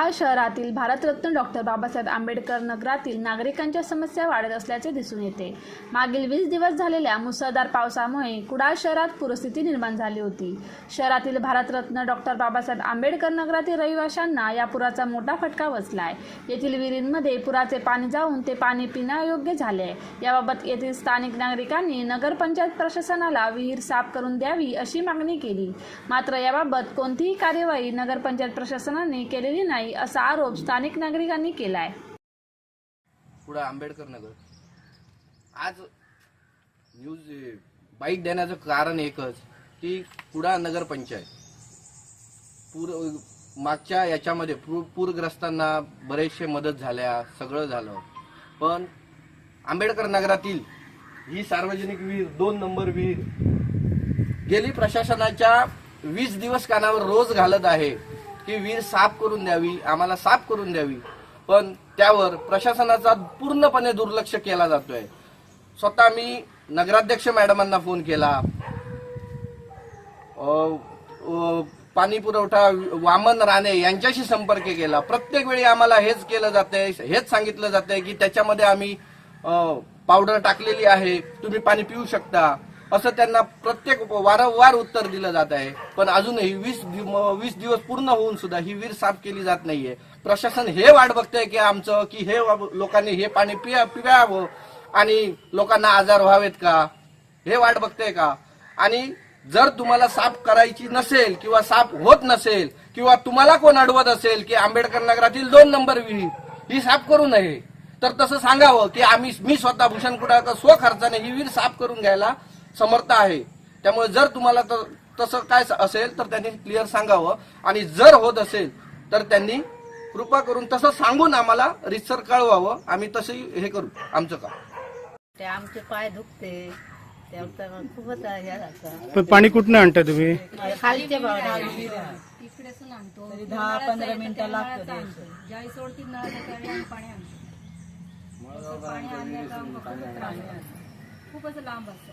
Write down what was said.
कुडाळ शहरातील भारतरत्न डॉक्टर बाबासाहेब आंबेडकर नगरातील नागरिकांच्या समस्या वाढत असल्याचे दिसून येते. मागील वीस दिवस झालेल्या मुसळधार पावसामुळे कुडाळ शहरात पूरस्थिती निर्माण झाली होती. शहरातील भारतरत्न डॉक्टर बाबासाहेब आंबेडकर नगरातील रहिवाशांना या पुराचा मोठा फटका बसलाय. येथील विहिरींमध्ये पुराचे पाणी जाऊन ते पाणी पिण्यायोग्य झाले. आहे याबाबत येथील स्थानिक नागरिकांनी नगरपंचायत प्रशासनाला विहीर साफ करून द्यावी अशी मागणी केली. मात्र याबाबत कोणतीही कार्यवाही नगरपंचायत प्रशासनाने केलेली नाही असा आरोप स्थानिक नागरिकांनी केलाय. पुढे आंबेडकर नगर. आज न्यूज बाईट देण्याचं कारण एकच की कुडा नगरपंचायत पूर मागच्या याच्यामध्ये पूर पूरग्रस्तांना बरेचसे मदत झाल्या सगळं झालं. पण आंबेडकर नगरातील ही सार्वजनिक विहीर दोन नंबर विहीर गेली प्रशासनाच्या वीस दिवस कानावर रोज घालत आहे. की विहीर साफ करून द्यावी आम्हाला साफ करून द्यावी. पण त्यावर प्रशासनाचा पूर्णपणे दुर्लक्ष केला जातोय. स्वतः मी नगराध्यक्ष मॅडमांना फोन केला. पाणी पुरवठा वामन राणे यांच्याशी संपर्क केला. प्रत्येक वेळी आम्हाला हेच केलं जातंय हेच सांगितलं जातंय की त्याच्यामध्ये आम्ही पावडर टाकलेली आहे तुम्ही पाणी पिऊ शकता. असं त्यांना प्रत्येक वारंवार उत्तर दिलं जात आहे. पण अजूनही वीस वीस दिवस पूर्ण होऊन सुद्धा ही विहीर साफ केली जात नाहीये. प्रशासन हे वाट बघतंय की आमचं की हे लोकांनी हे पाणी पिया पियावं आणि लोकांना आजार व्हावेत का? हे वाट बघतंय का? आणि जर तुम्हाला साफ करायची नसेल किंवा साफ होत नसेल किंवा तुम्हाला कोण अडवत असेल की आंबेडकर नगरातील दोन नंबर विहीर ही साफ करू नये. तर तसं सांगावं की आम्ही मी स्वतः भूषण कुडाळकर स्वखर्चाने ही विहीर साफ करून घ्यायला समर्थ आहे. त्यामुळे जर तुम्हाला तसं काय असेल तर त्यांनी क्लिअर सांगावं. आणि जर होत असेल तर त्यांनी कृपा करून तसं सांगून आम्हाला रितसर कळवावं. आम्ही तसंही हे करू. आमचं काम. ते आमचे पाय दुखते. खूपच पण पाणी कुठनं आणता तुम्ही? आणतो. दहा पंधरा मिनिटं लागतो सोडती पाणी आणतो. पाणी आणण्याचा. खूपच लांब असतं.